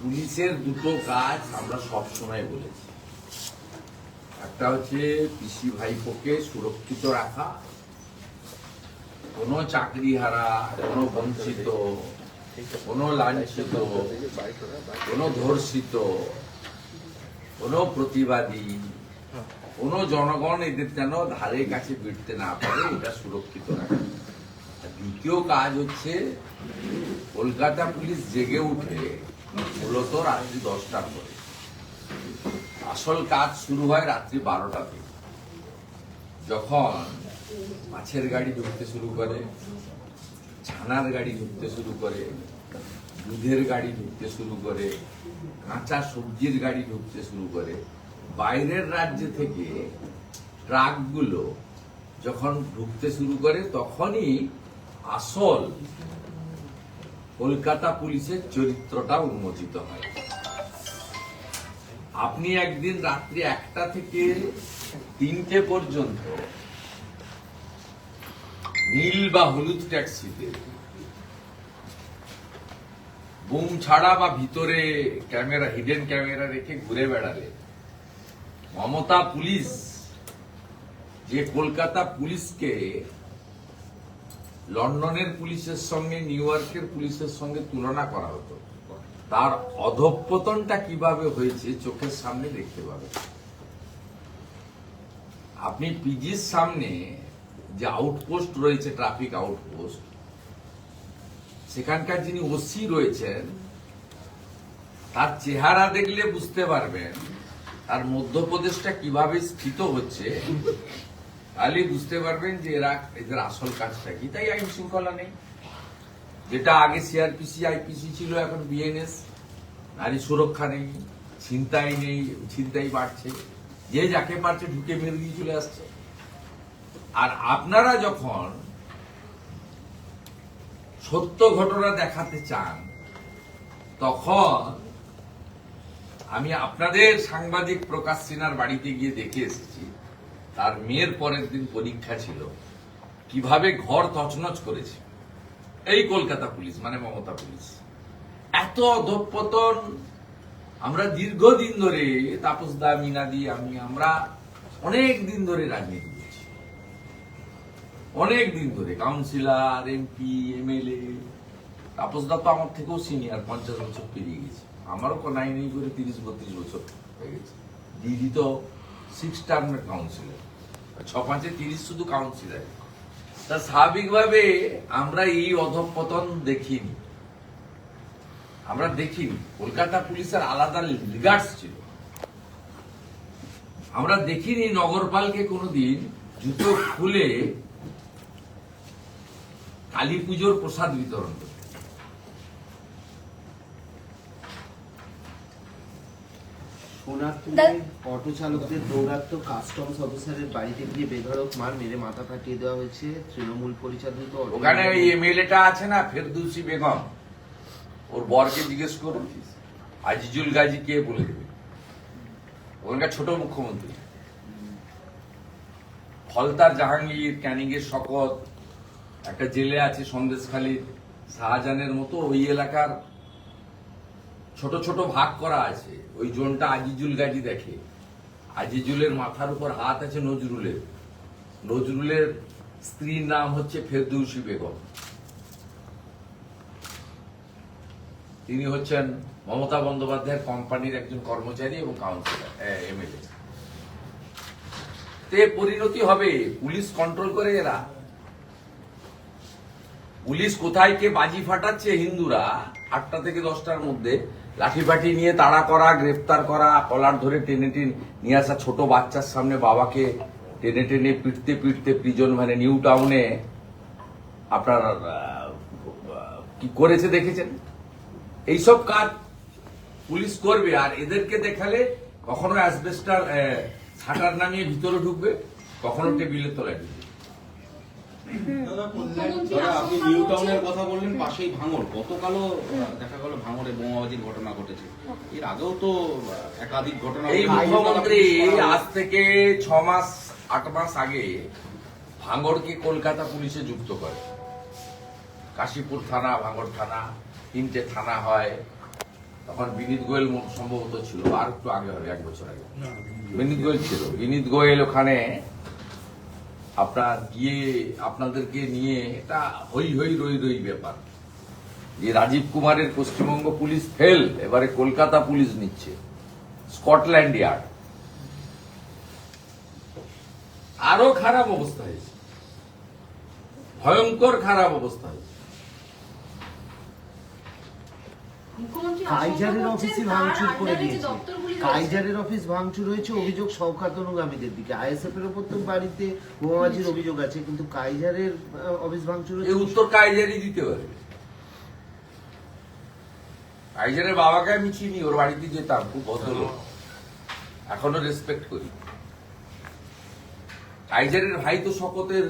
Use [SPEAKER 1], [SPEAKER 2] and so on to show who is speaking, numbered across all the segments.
[SPEAKER 1] পুলিশের দুটো কাজ আমরা সব সময় বলেছি। একটা হচ্ছে পিসি ভাইপোকে সুরক্ষিত রাখা, কোনো চাকরি হারা কোনো বঞ্চিত, কোনো লাঞ্ছিত, কোনো ধর্ষিত, কোনো প্রতিবাদী, কোনো জনগণ এদের যেন ধারে কাছে ভিড়তে না পারে, এটা সুরক্ষিত রাখা। দ্বিতীয় কাজ হচ্ছে, কলকাতা পুলিশ জেগে উঠে মূলত রাত্রি দশটার পরে। আসল কাজ শুরু হয় রাত্রি বারোটা থেকে যখন মাছের গাড়ি ঢুকতে শুরু করে, ছানার গাড়ি ঢুকতে শুরু করে, দুধের গাড়ি ঢুকতে শুরু করে, কাঁচা সবজির গাড়ি ঢুকতে শুরু করে, বাইরের রাজ্য থেকে ট্রাকগুলো যখন ঢুকতে শুরু করে, তখনই আসল কলকাতা পুলিশের চরিত্রটা উন্মোচিত হয়। আপনি একদিন রাত্রি একটা থেকে তিনটে পর্যন্ত নীল বা হলুদ ট্যাক্সিতে বুম ছাড়া বা ভিতরে ক্যামেরা হিডেন ক্যামেরা রেখে ঘুরে বেড়ালে মমতা পুলিশ যে কলকাতা পুলিশকে লন্ডনের পুলিশের সঙ্গে, নিউ ইয়র্কের পুলিশের সঙ্গে তুলনা করা হতো। তার অধঃপতনটা কীভাবে হয়েছে চোখের সামনে দেখতে পাবেন আপনি পিজির সামনে যে আউটপোস্ট রয়েছে, ট্রাফিক আউটপোস্ট, সেখানকার যিনি ওসি রয়েছেন, তার চেহারা দেখলে বুঝতে পারবেন তার মধ্যপ্রদেশটা কীভাবে স্থিত হচ্ছে। তাহলে বুঝতে পারবেন যে এরা, এদের আসল কাজটা কি। তাই আইন শৃঙ্খলা নেই। যেটা আগে সিআরপিসি আইপিসি ছিল, এখন বিএনএস নারী সুরক্ষা নেই, ছিনতাই নেই, ছিনতাই বাড়ছে। যে যাকে পারছে ঢুকে মেরে দিয়ে চলে আসছে। আর আপনারা যখন সত্য ঘটনা দেখাতে চান, তখন আমি আপনাদের সাংবাদিক প্রকাশ সিনহার বাড়িতে গিয়ে দেখে এসেছি। তার মেয়ের পরের দিন পরীক্ষা ছিল। কীভাবে ঘর তছনছ করেছে। এই কলকাতা পুলিশ মানে মমতা পুলিশ। এত অধঃপতন, আমরা দীর্ঘদিন ধরে তাপস দা মিনাদি আমি, আমরা অনেক দিন ধরে রাজনীতি করছি অনেক দিন ধরে councillor, MP, MLA, Tapas da তো আমার থেকেও সিনিয়র, পঞ্চাশ বছর পেরিয়ে গেছে। আমারও নাই করে তিরিশ বত্রিশ বছর হয়ে গেছে। দিদি তো সিক্স টার্মের কাউন্সিলর ছ পাঁচে তিরিশ শুধু কাউন্সিলর তা স্বাভাবিকভাবে আমরা এই অধঃপতন দেখিনি। আমরা দেখিনি। কলকাতা পুলিশের আলাদা লিগার্স ছিল। আমরা দেখিনি নগরপালকে কোনোদিন জুতো খুলে কালী পুজোর প্রসাদ বিতরণ করতে।
[SPEAKER 2] অটো চালকদের দৌরাত্ম কাস্টমস অফিসারের বাড়িতে গিয়ে বেধড়ক মার মেরে মাথা ফাটিয়ে দেওয়া হয়েছে। তৃণমূল পরিচালিত
[SPEAKER 1] ওখানে ওই এমএলএটা আছে না ফেরদৌসি বেগম? ওর বরকে জিজ্ঞেস করুন। আজিজুল গাজী কে বলে দেবে? ওখানকার ছোট মুখ্যমন্ত্রী। ফলতার জাহাঙ্গীর ক্যানিংয়ের শকত একটা জেলে আছে সন্দেশখালীর শাহজাহানের মতো ওই এলাকার ছোট ছোট ভাগ করা আছে। ওই জোনটা আজিজুল গাজী দেখে। আজিজুলের মাথার উপর হাত আছে নজরুলের। নজরুলের স্ত্রীর নাম হচ্ছে ফেরদৌসি বেগম। তিনি হচ্ছেন মমতা বন্দ্যোপাধ্যায়ের কোম্পানির একজন কর্মচারী এবং কাউন্সিলর এমএলএ তে পরিণতি হবে। পুলিশ কন্ট্রোল করে এরা। পুলিশ কোথায় কে বাজি ফাটাচ্ছে হিন্দুরা আটটা থেকে দশটার মধ্যে। লাঠি ফাঠি নিয়ে তাড়া করা, গ্রেফতার করা, কলার ধরে টেনে টেনে নিয়ে আসা ছোট বাচ্চার সামনে বাবাকে টেনে টেনে পিটতে পিটতে প্রিজন মানে নিউ টাউনে আপনার কি করেছে দেখেছেন? এইসব কাজ পুলিশ করবে আর এদেরকে দেখালে কখনো অ্যাসবেস্টার ছাটার নামিয়ে ভিতরে ঢুকবে, কখনো টেবিলের তলায় ঢুকবে।
[SPEAKER 3] আপনি নিউ টাউনের কথা বললেন পাশেই ভাঙড়। গতকালও দেখা গেল ভাঙড়ে বোমাবাজির ঘটনা ঘটেছে। এর আগেও তো একাধিক ঘটনা
[SPEAKER 1] এই মুখ্যমন্ত্রী আজ থেকে ছ মাস আট মাস আগে ভাঙড়কে কলকাতা পুলিশে যুক্ত করে। কাশীপুর থানা ভাঙড় থানা তিনটে থানা হয়। তখন বিনীত গোয়েল সম্ভবত ছিল আর একটু আগে হবে এক বছর আগে। বিনীত গোয়েল ছিল। বিনীত গোয়েল ওখানে আপনার গিয়ে আপনাদেরকে নিয়ে এটা হই হই রই রই ব্যাপার। যে রাজীব কুমারের পশ্চিমবঙ্গ পুলিশ ফেল এবারে কলকাতা পুলিশ নিচ্ছে। Scotland Yard. আরও খারাপ অবস্থা হয়েছে। ভয়ঙ্কর খারাপ অবস্থা হয়েছে।
[SPEAKER 4] মুখ্যমন্ত্রী
[SPEAKER 2] অফিসে ভাঙচুর করে দিয়েছে। কাইজারের অফিস ভাঙচুর হয়েছে, অভিযোগ সৌখাত অনুগামীদের দিকে। আইএসএফ এর উপর তো বাড়িতে বোমাবাজির অভিযোগ আছে, কিন্তু কাইজারের অফিস ভাঙচুর হয়েছে
[SPEAKER 1] উত্তর কাইজারই দিতে পারবে কাইজারের বাবাকে আমি চিনি, ওর বাড়িতে যেতাম, খুব ভদ্রলোক। এখনও রেসপেক্ট করি। কাইজারের ভাই তো শপথের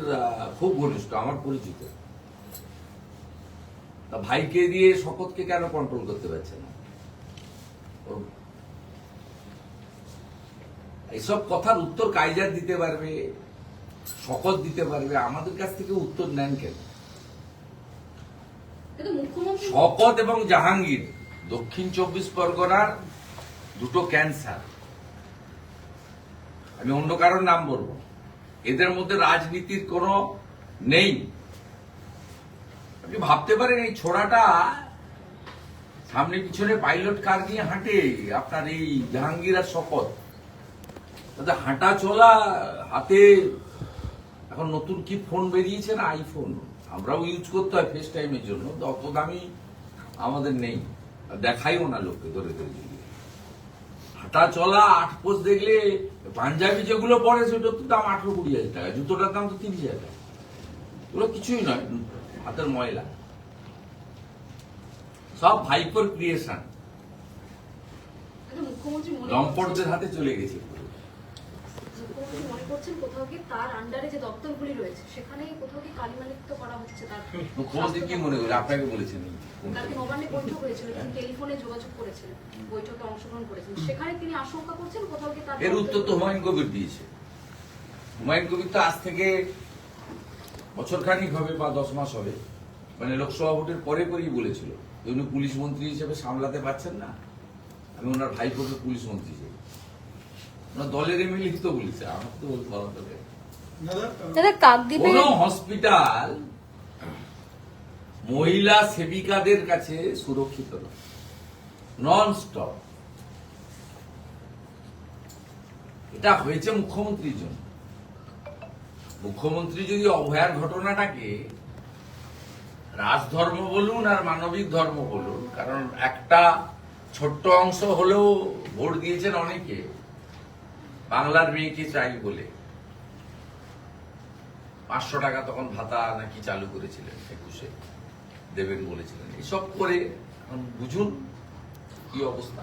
[SPEAKER 1] খুব ঘনিষ্ঠ, আমার পরিচিত। ভাইকে দিয়ে শপথকে কেন কন্ট্রোল করতে পারছে না? এইসব কথার উত্তর কাইজার দিতে পারবে শপথ দিতে পারবে আমাদের কাছ থেকে উত্তর নেন কেন? শপথ এবং জাহাঙ্গীর দক্ষিণ চব্বিশ পরগনার দুটো ক্যান্সার। আমি অন্য কারোর নাম বলব এদের মধ্যে রাজনীতির কোনো নেই। আপনি ভাবতে পারেন এই ছোড়াটা সামনে পিছনে পাইলট কার নিয়ে হাঁটে? আপনার এই জাহাঙ্গীর আর শপথ। তাদের হাঁটা চলা হাতে এখন নতুন কি ফোন বেরিয়েছে না আইফোন আমরাও ইউজ করতে হয় ফেস টাইমের জন্য অত দামি আমাদের নেই। দেখাইও না লোককে ধরে ধরে হাঁটা চলা আট পোষ দেখলে পাঞ্জাবি যেগুলো পরে সেটার তো দাম আঠারো কুড়ি হাজার টাকা জুতোটার দাম তো তিরিশ হাজার টাকা। এগুলো কিছুই নয় হাতের ময়লা। সব ভাইপোর ক্রিয়েশন লম্পটদের হাতে চলে গেছে।
[SPEAKER 4] মুখ্যমন্ত্রী মনে করছেন কোথাও কি তার আন্ডারে যে দপ্তরগুলি রয়েছে সেখানে কোথাও কি কালিমালিপ্ত করা হচ্ছে তার
[SPEAKER 1] মুখ্যমন্ত্রী কি মনে করে আপনাকে বলেছেন?
[SPEAKER 4] কালকে নবান্নে বৈঠক হয়েছিল তিনি টেলিফোনে যোগাযোগ করেছিলেন বৈঠকে অংশগ্রহণ করেছেন সেখানে তিনি আশঙ্কা করছেন কোথাও কি তার
[SPEAKER 1] এর উত্তর তো হুমায়ুন কবির দিয়েছে। হুমায়ুন কবির তো আজ থেকে বছর খানিক হবে বা দশ মাস হবে মানে লোকসভা ভোটের পরে পরেই বলেছিল উনি পুলিশ মন্ত্রী হিসেবে সামলাতে পারছেন না। আমি ওনার ভাইপোকে পুলিশ মন্ত্রী হিসেবে দলের এমএলএ তো বলেছে আমার তো বলতে পারা।
[SPEAKER 5] দাদা কাকদ্বীপে
[SPEAKER 1] কোন হসপিটাল মহিলা সেবিকাদের কাছে সুরক্ষিত নন স্টপ এটা হয়েছে মুখ্যমন্ত্রীর জন্য। মুখ্যমন্ত্রী যদি অভয়ার ঘটনাটাকে রাজধর্ম বলুন আর মানবিক ধর্ম বলুন কারণ একটা ছোট্ট অংশ হলেও ভোট দিয়েছেন অনেকে বাংলার মেয়েকে চাই বলে? পাঁচশো টাকা তখন ভাতা নাকি চালু করেছিলেন একুশে? দেবেন বলেছিলেন। এসব করে এখন বুঝুন কি অবস্থা।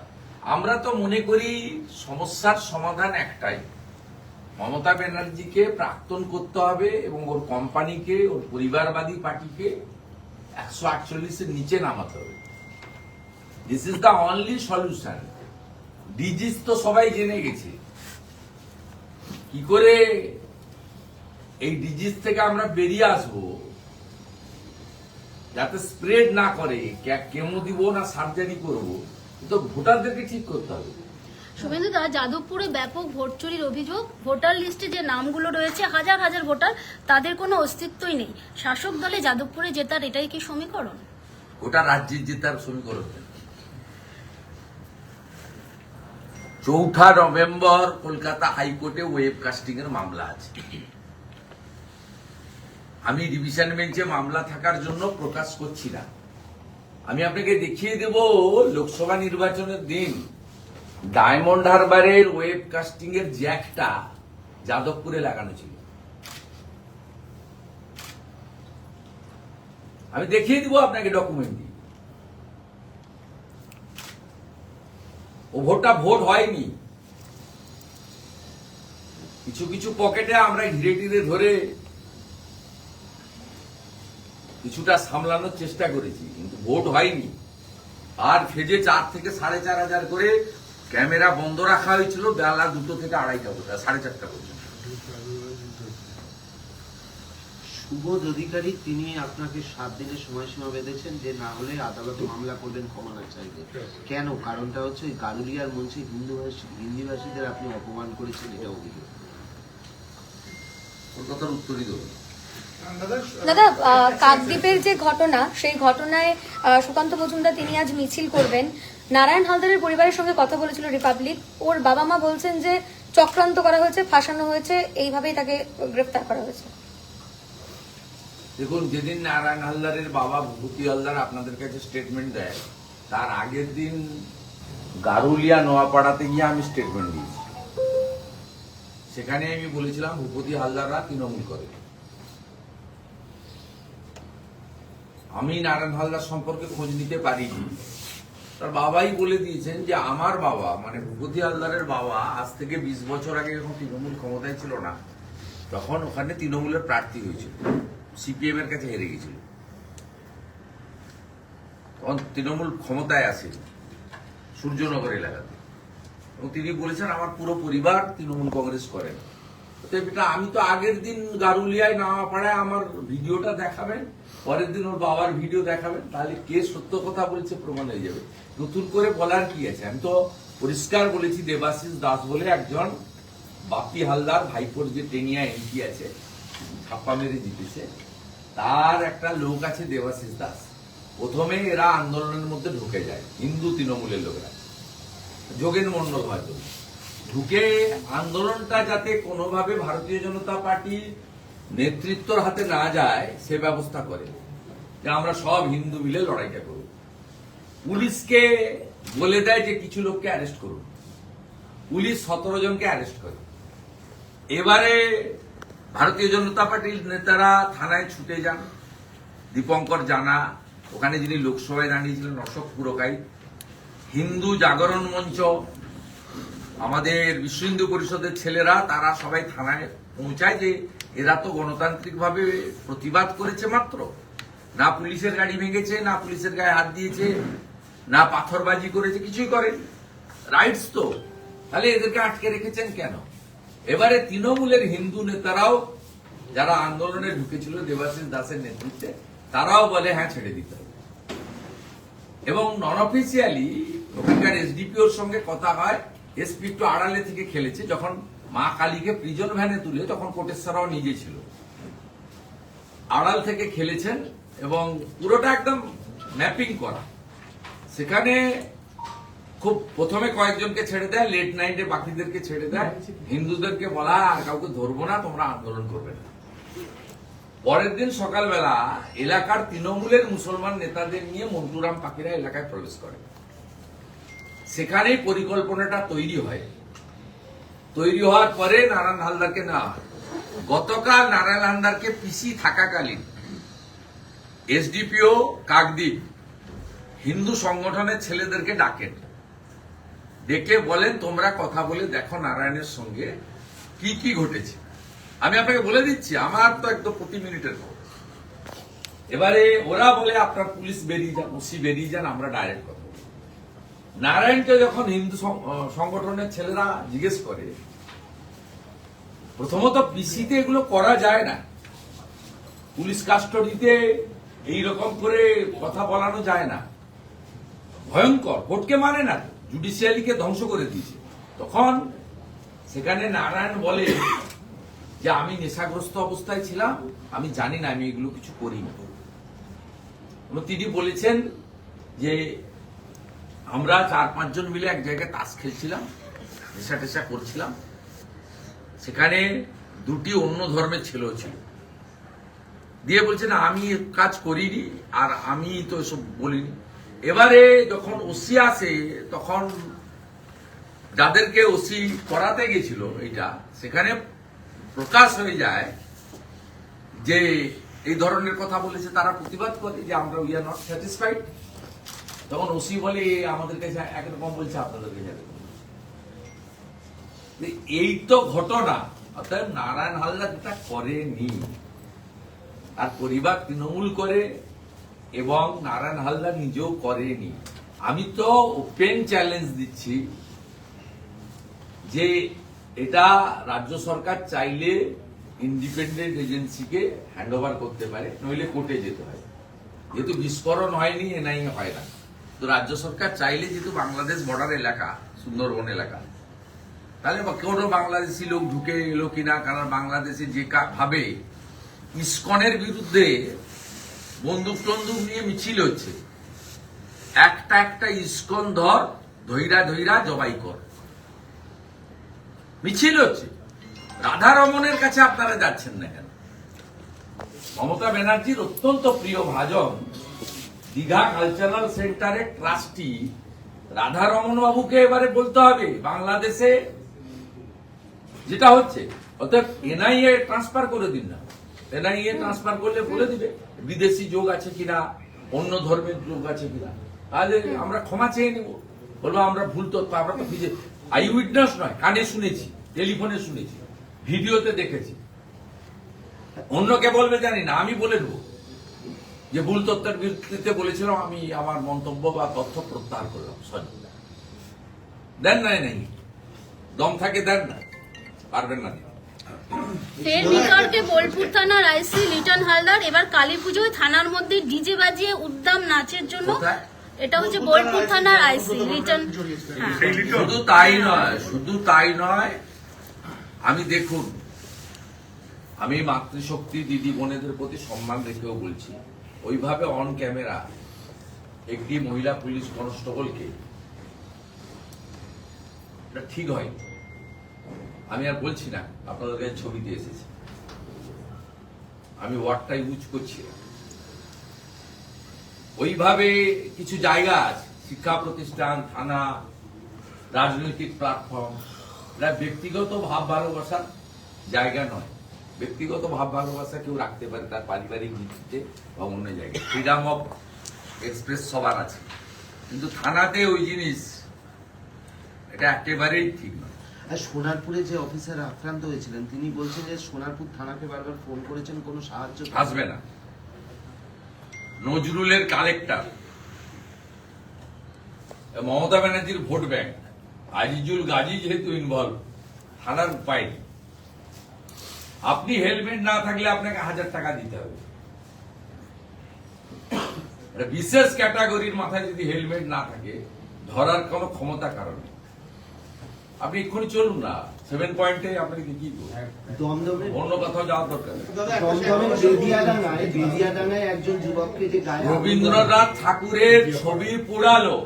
[SPEAKER 1] আমরা তো মনে করি সমস্যার সমাধান একটাই। মমতা ব্যানার্জিকে প্রাক্তন করতে হবে এবং ওর কোম্পানিকে, ওর পরিবারবাদী পার্টিকে একশো আটচল্লিশের নিচে নামাতে হবে। This is the only solution disease তো সবাই জেনে গেছে। কি করে এই ডিজিজ থেকে আমরা বেরিয়ে আসব? যাতে স্প্রেড না করে কেমো দিব না সার্জারি করব? তো ভোটারদেরকে ঠিক করতে হবে।
[SPEAKER 5] শুভেন্দু দা যাদবপুরে ব্যাপক ভোট চুরির অভিযোগ। ভোটার লিস্টে যে নামগুলো রয়েছে হাজার হাজার ভোটার তাদের কোনো অস্তিত্বই নেই। শাসক দলে যাদবপুরে জেতার এটাই কি সমীকরণ?
[SPEAKER 1] গোটা রাজ্যের জেতার সমীকরণ। চৌঠা নভেম্বর কলকাতা হাইকোর্টে ওয়েব কাস্টিং এর মামলা আছে। আমি ডিভিশন বেঞ্চে মামলা থাকার জন্য প্রকাশ করছি না। আমি আপনাকে দেখিয়ে দেব লোকসভা নির্বাচনের দিন। ডায়মন্ড হারবারের ওয়েব কাস্টিং এর জ্যাকটা যাদবপুরে লাগানো ছিল। আমি দেখিয়ে দিব আপনাকে ডকুমেন্ট দিয়ে ও ভোটটা ভোট হয়নি। কিছু কিছু পকেটে আমরা ধীরে ধীরে ধরে কিছুটা সামলানোর চেষ্টা করেছি, কিন্তু ভোট হয়নি। আর ফেজে চার থেকে সাড়ে চার হাজার করে ক্যামেরা বন্ধ রাখা হয়েছিল বেলা দুটো থেকে আড়াইটা পর্যন্ত, সাড়ে চারটা পর্যন্ত।
[SPEAKER 2] সুবোধ অধিকারী তিনি আপনাকে সাত দিনের সময়সীমা বেঁধেছেন যে না হলে আদালতে মামলা করবেন ক্ষমা না চাইবে কেন? কারণটা হচ্ছে মঞ্চে হিন্দু হিন্দিভাষীদের আপনি অপমান করেছেন এটা অভিযোগ।
[SPEAKER 1] কলকাতার উত্তরই
[SPEAKER 6] দাদা কাকদ্বীপের যে ঘটনা সেই ঘটনায় আহ, সুকান্ত মজুমদার তিনি আজ মিছিল করবেন। নারায়ণ হালদারের পরিবারের সঙ্গে কথা বলেছিল রিপাবলিক। ওর বাবা মা বলছেন যে চক্রান্ত করা হয়েছে ফাঁসানো হয়েছে এইভাবেই তাকে গ্রেফতার করা হয়েছে।
[SPEAKER 1] দেখুন, যেদিন নারায়ণ হালদারের বাবা ভূতি হালদার আপনাদের কাছে স্টেটমেন্ট দেয়, তার আগের দিন গারুলিয়া নোয়াপাড়াতে গিয়ে আমি স্টেটমেন্ট দিয়েছি। সেখানে আমি বলেছিলাম, ভূপতি হালদাররা তৃণমূল করে। আমি নারায়ণ হালদার সম্পর্কে খোঁজ নিতে পারিনি। তার বাবাই বলে দিয়েছেন যে, আমার বাবা মানে ভূপতি হালদারের বাবা, আজ থেকে বিশ বছর আগে যখন তৃণমূল ক্ষমতায় ছিল না, তখন ওখানে তৃণমূলের প্রার্থী হয়েছিল। সিপিএম এর কাছে হেরে গেছিল। তখন তৃণমূল ক্ষমতায় আসেন সূর্যনগর এলাকাতে। এবং তিনি বলেছেন, আমার পুরো পরিবার তৃণমূল কংগ্রেস করেন আমি তো আগের দিন গারুলিয়ায় নামা পাড়ায় আমার ভিডিওটা দেখাবেন, পরের দিন ওর বাবার ভিডিও দেখাবেন, তাহলে কে সত্য কথা বলছে প্রমাণ হয়ে যাবে। নতুন করে বলার কি আছে? আমি তো পরিষ্কার বলেছি, দেবাশিস দাস বলে একজন বাপি হালদার ভাইপোর যে টেনিয়া এমপি আছে ছাপ্পা মেরে জিতেছে। তার একটা লোক আছে দেবাশিস দাস। প্রথমে এরা আন্দোলনের মধ্যে ঢুকে যায়, হিন্দু তৃণমূলের লোকেরা। যোগেন মন্ডল হয়তো। ঢুকে আন্দোলনটা যাতে কোনোভাবে ভারতীয় জনতা পার্টি নেতৃত্বর হাতে না যায়, সে ব্যবস্থা করে। যে আমরা সব হিন্দু মিলে লড়াইটা করব। পুলিশকে বলে দেয় যে কিছু লোককে অ্যারেস্ট করুন। পুলিশ সতেরো জনকে অ্যারেস্ট করে। এবারে ভারতীয় জনতা পার্টির নেতারা থানায় ছুটে যান। দীপঙ্কর জানা, ওখানে যিনি লোকসভায় দাঁড়িয়েছিলেন, অশোক পুরকাই। হিন্দু জাগরণ মঞ্চ, আমাদের বিশ্ব হিন্দু পরিষদের ছেলেরা, তারা সবাই থানায় পৌঁছায় যে এরা তো গণতান্ত্রিকভাবে প্রতিবাদ করেছে মাত্র। না পুলিশের গাড়ি ভেঙেছে, না পুলিশের গায়ে হাত দিয়েছে, না পাথরবাজি করেছে, কিছুই করেনি। রাইটস তো। তাহলে এদেরকে আটকে রেখেছেন কেন? এবারে তৃণমূলের হিন্দু নেতারাও যারা আন্দোলনে ঢুকেছিল দেবাশিস দাসের নেতৃত্বে, তারাও বলে হ্যাঁ ছেড়ে দিতে হবে। এবং নন অফিসিয়ালি ওখানকার এসডিপিওর সঙ্গে কথা হয়। এসপি একটু আড়ালে থেকে খেলেছে, যখন মা কালীকে প্রিজন ভ্যানে তুলে, তখন কোটেশ্বরাও নিজে ছিল। আড়াল থেকে খেলেছেন এবং পুরোটা একদম ম্যাপিং করা। সেখানে খুব প্রথমে কয়েকজনকে ছেড়ে দেয় লেট নাইটে বাকিদেরকে ছেড়ে দেয়। হিন্দুদেরকে বলা, আর কাউকে ধরবো না, তোমরা আন্দোলন করবে না। পরের দিন সকালবেলা এলাকার তৃণমূলের মুসলমান নেতাদের নিয়ে মন্টুরাম পাখিরা এলাকায় প্রবেশ করে। সেখানেই পরিকল্পনাটা তৈরি হয়। তৈরি হওয়ার পরে নারায়ণ হালদারকে নেওয়া হয়। গতকাল নারায়ণ হালদারকে পিসি থাকাকালীন এসডিপিও কাকদ্বীপ হিন্দু সংগঠনের ছেলেদেরকে ডাকেন। ডেকে বলেন, তোমরা কথা বলে দেখো নারায়ণের সঙ্গে কি কি ঘটেছে। আমি আপনাকে বলে দিচ্ছি, আমার তো একদম প্রতি মিনিটের খবর। এবারে ওরা বলে, আপনার পুলিশ বেরিয়ে যান, ওসি বেরিয়ে যান, আমরা ডাইরেক্ট কথা। নারায়ণকে যখন হিন্দু সংগঠনের ছেলেরা জিজ্ঞেস করে, প্রথমত পিসিতে এগুলো করা যায় না। পুলিশ কাস্টডিতে এই রকম করে কথা বলানো যায় না। ভয়ঙ্কর কোর্টকে মানে না জুডিশিয়ালিকে ধ্বংস করে দিয়েছে। তখন সেখানে নারায়ণ বলে যে, আমি নেশাগ্রস্ত অবস্থায় ছিলাম, আমি জানি না, আমি এগুলো কিছু করিনি। তিনি বলেছেন যে, আমরা চার পাঁচজন মিলে এক জায়গায় তাস খেলছিলাম, নেশা টেশা করছিলাম। সেখানে দুটি অন্য ধর্মের ছেলেও ছিল। দিয়ে বলছে, না, আমি কাজ করিনি, আর আমি তো এসব বলিনি। এবারে যখন ওসি আসে, তখন যাদেরকে ওসি করাতে গেছিল এটা সেখানে প্রকাশ হয়ে যায় যে এই ধরনের কথা বলেছে, তারা প্রতিবাদ করে যে আমরা উই আর নট স্যাটিসফাইড তখন ওসি বলে আমাদের কাছে একরকম বলছে আপনাদের কাছে এই তো ঘটনা। অর্থাৎ নারায়ণ হালদার যেটা করেনি, তার পরিবার তৃণমূল করে এবং নারায়ণ হালদার নিজেও করেনি। আমি তো ওপেন চ্যালেঞ্জ দিচ্ছি যে এটা রাজ্য সরকার চাইলে ইন্ডিপেন্ডেন্ট এজেন্সিকে হ্যান্ড করতে পারে, নইলে কোর্টে যেতে হয়। যেহেতু বিস্ফোরণ হয়নি, এনআই হয় না। তো রাজ্য সরকার চাইলে যেহেতু বাংলাদেশ বর্ডার এলাকা, সুন্দরবন এলাকা, তাহলে কোনো বাংলাদেশি লোক ঢুকে এলো কিনা, কারণ বাংলাদেশে যে ভাবে ইস্কনের বিরুদ্ধে বন্দুক টন্দুক নিয়ে মিছিল হচ্ছে। একটা একটা ইস্কন ধর, ধৈরা ধৈরা জবাই কর। মিছিল হচ্ছে। রাধা রমনের কাছে আপনারা যাচ্ছেন না কেন? মমতা ব্যানার্জির অত্যন্ত প্রিয় ভাজন, দীঘা কালচারাল সেন্টারের ট্রাস্টি রাধা রমন বাবুকে এবারে বলতে হবে, বাংলাদেশে যেটা হচ্ছে অর্থাৎ এনআইএ ট্রান্সফার করে দিন না। এনআইএ ট্রান্সফার করলে বলে দিবে, বিদেশি যোগ আছে কিনা, অন্য ধর্মের যোগ আছে কিনা। তাহলে আমরা ক্ষমা চেয়ে নিব। বলব, আমরা ভুল তথ্য, আমরা তো খুঁজে আই উইটনেস নয়, কানে শুনেছি, টেলিফোনে শুনেছি, ভিডিওতে দেখেছি। অন্যকে বলবে জানি না, আমি বলে দেবো। যে ভুল তথ্যের ভিত্তিতে বলেছিলাম আমি আমার মন্তব্য বা তথ্য প্রত্যাহার করলাম, সরি। দেন নাই নাই। দম থাকে, দেন না পারবেন না
[SPEAKER 5] ফের বিতর্কে বোলপুর থানার আইসি লিটন হালদার। এবার কালী পুজোয় থানার মধ্যে ডিজে বাজিয়ে উদ্দাম নাচের জন্য এটা হচ্ছে বোলপুর থানার আইসি লিটন। হ্যাঁ।
[SPEAKER 1] শুধু তাই নয় শুধু তাই নয় আমি দেখুন আমি মাতৃশক্তি দিদি বোনেদের প্রতি সম্মান রেখেও বলছি ওইভাবে অন ক্যামেরা একটি মহিলা পুলিশ কনস্টেবলকে এটা ঠিক হয় আমি আর বলছি না, আপনাদের কাছে ছবি দিয়ে এসেছে। আমি ওয়ার্ডটা ইউজ করছি ওইভাবে কিছু জায়গা আছে, শিক্ষা প্রতিষ্ঠান, থানা, রাজনৈতিক প্ল্যাটফর্ম এটা ব্যক্তিগত ভাব ভালোবাসার জায়গা নয়। ব্যক্তিগত ভাব ভালোবাসা কেউ রাখতে পারে, তার পারিবারিক ভিত্তিতে বা অন্য জায়গায়। ফ্রিডাম অফ এক্সপ্রেস সবার আছে। কিন্তু থানাতে ওই জিনিস, এটা একেবারেই ঠিক নয়।
[SPEAKER 2] আর সোনারপুরে যে অফিসার আক্রান্ত হয়েছিলেন, তিনি বলছেন যে সোনারপুর থানাকে বারবার ফোন করেছেন, কোনো সাহায্য
[SPEAKER 1] আসবে না। নজরুলের কালেক্টর, মমতা ব্যানার্জির ভোট ব্যাংক, আজিজুল গাজী যেহেতু ইনভলভ থানার উপায়। আপনি হেলমেট না থাকলে আপনাকে হাজার টাকা দিতে হবে। বিশেষ ক্যাটাগরির মাথায় যদি হেলমেট না থাকে, ধরার কোনো ক্ষমতা কারণে আপনি এক্ষুনি চলুন না। সেভেন পয়েন্টে আপনাকে কি
[SPEAKER 2] দমদমে
[SPEAKER 1] অন্য কোথাও যাওয়ার দরকার নেই।
[SPEAKER 2] বেদিয়াডাঙ্গায় বেদিয়াডাঙ্গায় একজন যুবককে যে গায়ে
[SPEAKER 1] রবীন্দ্রনাথ ঠাকুরের ছবি পোড়ালো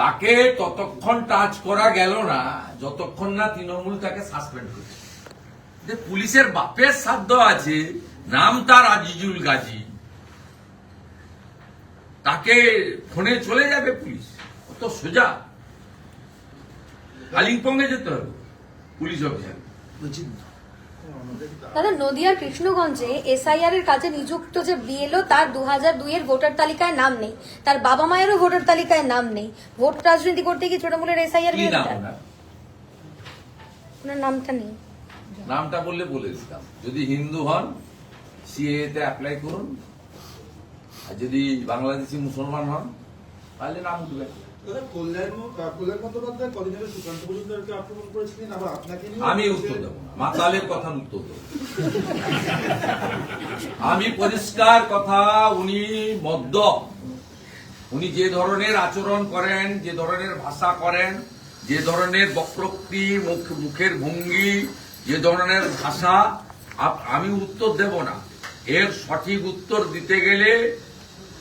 [SPEAKER 1] তাকে ততক্ষণ টাচ করা গেল না যতক্ষণ না তৃণমূল তাকে সাসপেন্ড করছে। যে পুলিশের বাপের সাধ্য আছে নাম তার আজিজুল গাজী। তাকে ফোনে চলে যাবে পুলিশ। তো সোজা। কালিম্পংয়ে যেতে হবে পুলিশ অফিসার।
[SPEAKER 2] বলছি
[SPEAKER 6] দাদা নদিয়ার কৃষ্ণগঞ্জে এসআইআর এর কাজে নিযুক্ত যে বিএলও তার দু হাজার দুইয়ের ভোটার তালিকায় নাম নেই। তার বাবা মায়েরও ভোটার তালিকায় নাম নেই। ভোট রাজনীতি করতে গিয়ে তৃণমূলের এসআইআর?
[SPEAKER 1] ওনার?
[SPEAKER 6] নামটা নেই।
[SPEAKER 1] নামটা বললে বলে দিতাম। যদি হিন্দু হন সিএ তে অ্যাপ্লাই করুন। আর যদি বাংলাদেশি মুসলমান হন তাহলে নাম উঠবে। আমি উত্তর দেবো মাতালের কথা উত্তর দেবো আমি পরিষ্কার কথা, উনি মদ্য। উনি যে ধরনের আচরণ করেন, যে ধরনের ভাষা করেন, যে ধরনের বক্রোক্তি, মুখ, মুখের ভঙ্গি, যে ধরনের ভাষা আমি উত্তর দেব না। এর সঠিক উত্তর দিতে গেলে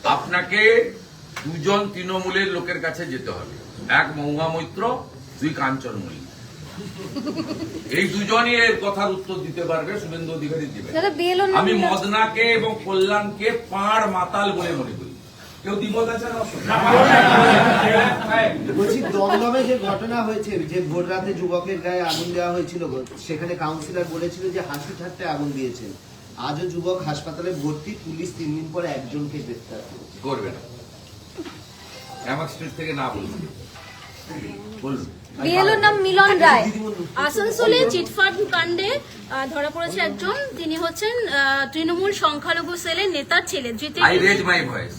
[SPEAKER 1] আপনাকে দুজন তৃণমূলের লোকের কাছে যেতে হবে। এক মহুয়া মৈত্র দুই কাঞ্চন মল্লিক এই দুজনই এর কথার উত্তর দিতে পারবে শুভেন্দু অধিকারী দিবে। আমি মদনাকে এবং কল্যাণকে পাড় মাতাল বলে মনে করি। কেউ দ্বিমত আছে
[SPEAKER 2] বলছি দমদমে যে ঘটনা হয়েছে যে ভোর রাতে যুবকের গায়ে আগুন দেওয়া হয়েছিল সেখানে কাউন্সিলর বলেছিল যে হাসি ঠাট্টে আগুন দিয়েছেন। আজও যুবক হাসপাতালে ভর্তি পুলিশ তিন দিন পরে একজনকে গ্রেফতার
[SPEAKER 1] করবে না। স্ট্রিট থেকে না বলুন। বলুন।
[SPEAKER 6] বিএলও নাম মিলন রায়।
[SPEAKER 5] আসানসোলে চিটফান্ড কাণ্ডে ধরা পড়েছে একজন। তিনি হচ্ছেন তৃণমূল সংখ্যালঘু সেলের নেতার ছেলে
[SPEAKER 1] আই রেজ মাই ভয়েস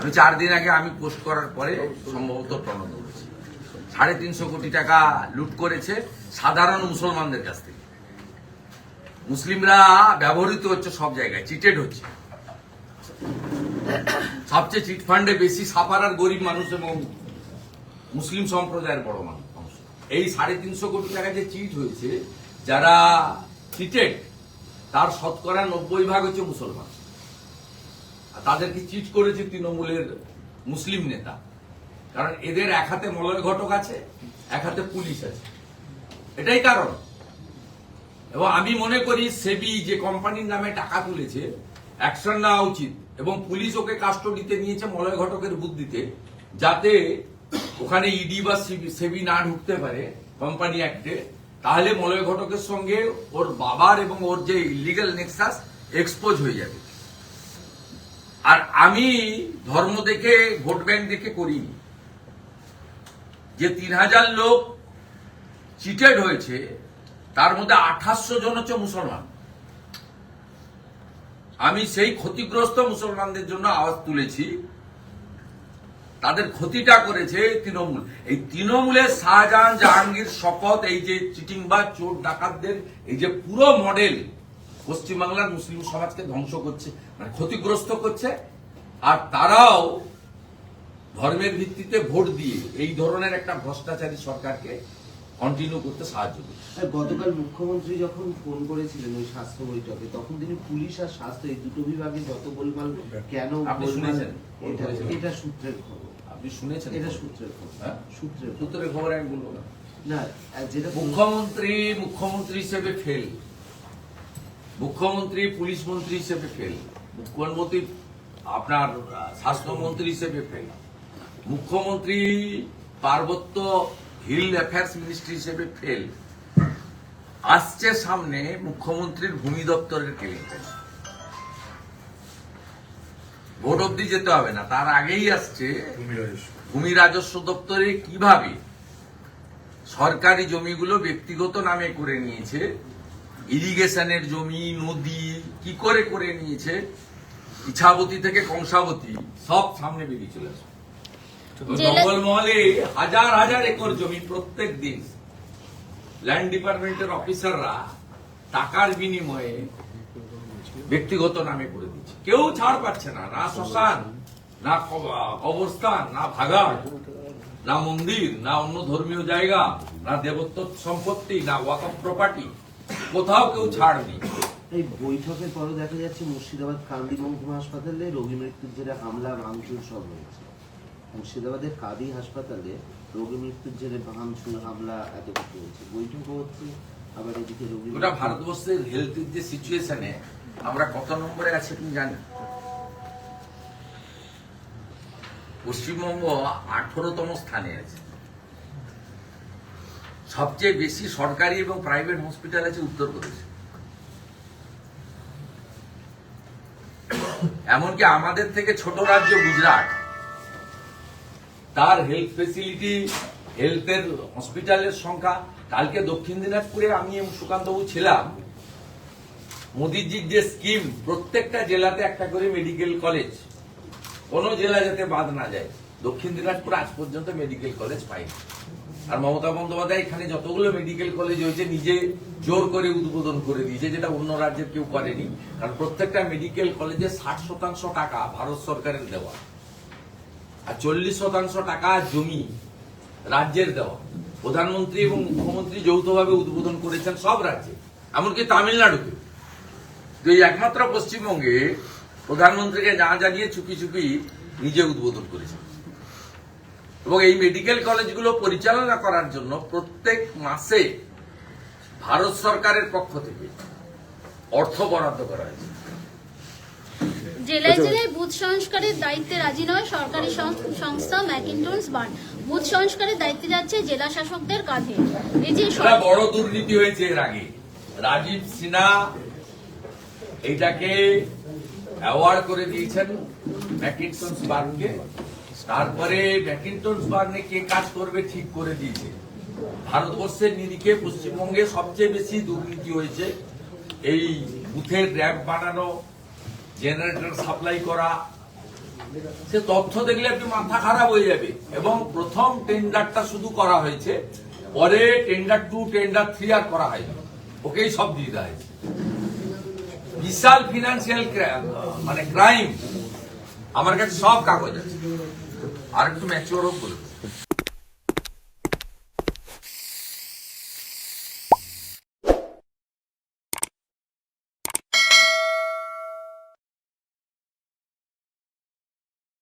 [SPEAKER 1] আমি চার দিন আগে আমি পোস্ট করার পরে সম্ভবত প্রণত করেছি। সাড়ে তিনশো কোটি টাকা লুট করেছে সাধারণ মুসলমানদের কাছ থেকে। মুসলিমরা ব্যবহৃত হচ্ছে সব জায়গায় চিটেড হচ্ছে। সবচেয়ে চিট ফান্ডে বেশি সাফার আর গরিব মানুষ এবং মুসলিম সম্প্রদায়ের বড় মানুষ। এই সাড়ে তিনশো কোটি টাকা যে চিট হয়েছে, যারা চিটেড তার শতকরা নব্বই ভাগ হচ্ছে মুসলমান। আর তাদেরকে চিট করেছে তৃণমূলের মুসলিম নেতা। কারণ এদের এক হাতে মলয় ঘটক আছে, এক হাতে পুলিশ আছে। এটাই কারণ। এবং আমি মনে করি সেবি যে কোম্পানির নামে টাকা তুলেছে অ্যাকশন নেওয়া উচিত। এবং পুলিশ ওকে কাস্টডিতে নিয়েছে মলয় ঘটকের বুদ্ধিতে, যাতে ওখানে ইডি বা সিবি- না ঢুকতে পারে কোম্পানি অ্যাক্টে, তাহলে মলয় ঘটকের সঙ্গে ওর বাবার এবং ওর যে ইলিগাল নেক্সাস এক্সপোজ হয়ে যাবে। আর আমি ধর্ম দেখে, ভোট ব্যাংক দেখে করিনি। যে তিন হাজার লোক চিটেড হয়েছে, তার মধ্যে আঠাশশো জন হচ্ছে মুসলমান। আমি সেই ক্ষতিগ্রস্ত মুসলমানদের জন্য আওয়াজ তুলেছি। তাদের ক্ষতিটা করেছে তৃণমূল। এই তৃণমূলের শাহজাহান জাহাঙ্গীর শপথ, এই যে চিটিং বা চোর, ডাকাতদের, এই যে পুরো মডেল পশ্চিমবাংলার মুসলিম সমাজকে ধ্বংস করছে মানে ক্ষতিগ্রস্ত করছে, আর তারাও ধর্মের ভিত্তিতে ভোট দিয়ে এই ধরনের একটা ভ্রষ্টাচারী সরকারকে কন্টিনিউ করতে সাহায্য
[SPEAKER 2] আর গতকাল মুখ্যমন্ত্রী যখন ফোন করেছিলেন ওই স্বাস্থ্য বৈঠকে তখন তিনি পুলিশ আর স্বাস্থ্য এই দুটো বিভাগে যত গোলমাল কেন
[SPEAKER 1] আপনি শুনেছেন?
[SPEAKER 2] এটা সূত্রের খবর।
[SPEAKER 1] আপনি শুনেছেন
[SPEAKER 2] এটা সূত্রের খবর।
[SPEAKER 1] হ্যাঁ?
[SPEAKER 2] সূত্রের
[SPEAKER 1] সূত্রের খবর আমি বলব না।
[SPEAKER 2] না যেটা
[SPEAKER 1] মুখ্যমন্ত্রী মুখ্যমন্ত্রী হিসেবে ফেল মুখ্যমন্ত্রী পুলিশ মন্ত্রী হিসেবে ফেল মুখ্যমন্ত্রী আপনার আহ, স্বাস্থ্যমন্ত্রী হিসেবে ফেল মুখ্যমন্ত্রী পার্বত্য হিল অ্যাফেয়ার্স মিনিস্ট্রি হিসেবে ফেল। আসছে সামনে মুখ্যমন্ত্রীর ভূমি দপ্তরের কেলেঙ্কারি। ভোট অব্দি যেতে হবে না তার আগেই আসছে ভূমি রাজস্ব। দপ্তরে কীভাবে? সরকারি জমিগুলো ব্যক্তিগত নামে করে নিয়েছে ইরিগেশনের জমি নদী কি করে করে নিয়েছে ইছাবতী থেকে কংসাবতী সব সামনে বেরিয়ে চলে আসবে। জঙ্গলমহলে হাজার হাজার একর জমি প্রত্যেক দিন। ল্যান্ড ডিপার্টমেন্টের অফিসাররা টাকার বিনিময়ে ব্যক্তিগত নামে করে দিচ্ছে। কেউ ছাড় পাচ্ছে না না শ্মশান না কবরস্থান না ভাগাড় না মন্দির না অন্য ধর্মীয় জায়গা না দেবত্ব সম্পত্তি না ওয়াকফ প্রপার্টি কোথাও কেউ ছাড় নেই।
[SPEAKER 2] এই বৈঠকের পরে দেখা যাচ্ছে মুর্শিদাবাদ কান্দি মহকুমা হাসপাতালে রোগী মৃত্যুর জেরে হামলা ভাঙচুর সব হয়েছে। মুর্শিদাবাদের কাদি হাসপাতালে রোগী মৃত্যুর জেরে ভাঙচুর হামলা, এত কিছু হয়েছে। বৈঠকও হচ্ছে, আবার এদিকে রোগী
[SPEAKER 1] গোটা ভারতবর্ষের হেলথের যে সিচুয়েশনে আমরা কত নম্বরে আছি তুমি জানি? পশ্চিমবঙ্গ আঠারোতম স্থানে আছে। সবচেয়ে বেশি সরকারি এবং প্রাইভেট হসপিটাল আছে উত্তরপ্রদেশে এমনকি আমাদের থেকে ছোট রাজ্য গুজরাট। তার হেলথ ফেসিলিটি হেলথের হসপিটালের সংখ্যা। কালকে দক্ষিণ দিনাজপুরে আমি সুকান্তবাবু ছিলাম। মোদিজির যে স্কিম প্রত্যেকটা জেলাতে একটা করে মেডিকেল কলেজ কোন জেলা যাতে বাদ না যায়। দক্ষিণ দিনাজপুর আজ পর্যন্ত মেডিকেল কলেজ পায়নি আর মমতা বন্দ্যোপাধ্যায় এখানে যতগুলো মেডিকেল কলেজ হয়েছে, নিজে জোর করে উদ্বোধন করে দিয়েছে, যেটা অন্য রাজ্যের কেউ করেনি। কারণ প্রত্যেকটা মেডিকেল কলেজে ষাট শতাংশ টাকা ভারত সরকারের দেওয়া। আর চল্লিশ শতাংশ টাকা জমি রাজ্যের দেওয়া। প্রধানমন্ত্রী এবং মুখ্যমন্ত্রী যৌথভাবে উদ্বোধন করেছেন সব রাজ্যে, এমনকি তামিলনাড়ুতে। তো একমাত্র পশ্চিমবঙ্গে প্রধানমন্ত্রীকে না জানিয়ে চুপি চুপি নিজে উদ্বোধন করেছেন। এবং এই মেডিকেল কলেজগুলো পরিচালনা করার জন্য প্রত্যেক মাসে ভারত সরকারের পক্ষ থেকে অর্থ বরাদ্দ করা হয়েছে।
[SPEAKER 5] জেলায় জেলায় বুথ সংস্কারের দায়িত্বে রাজি নয় সরকারি সংস্থা ম্যাকিন্টনস বার্ন। বুথ সংস্কারের দায়িত্বে যাচ্ছে জেলা শাসকদের কাঁধে। এই যে
[SPEAKER 1] বড় দুর্নীতি হয়েছে এর আগে। রাজীব সিনহা এইটাকে অ্যাওয়ার্ড করে দিয়েছেন ম্যাকিনটনস বার্নকে। তারপরে ম্যাকিনটনস বার্নে কে কাজ করবে ঠিক করে দিয়েছে। ভারতবর্ষের নিরিখে পশ্চিমবঙ্গে সবচেয়ে বেশি দুর্নীতি হয়েছে। এই বুথের র্যাম্প বানানো জেনারেটর সাপ্লাই করা, সে তথ্য দেখলে আপনি মাথা খারাপ হয়ে যাবে। এবং প্রথম টেন্ডারটা শুধু করা হয়েছে, পরে টেন্ডার টু, টেন্ডার থ্রি আর করা হয়নি। ওকেই সব দিয়ে দেওয়া হয়েছে। বিশাল ফিনান্সিয়াল মানে ক্রাইম আমার কাছে সব কাগজ আছে। আর একটু ম্যাচিওর হোক বলে।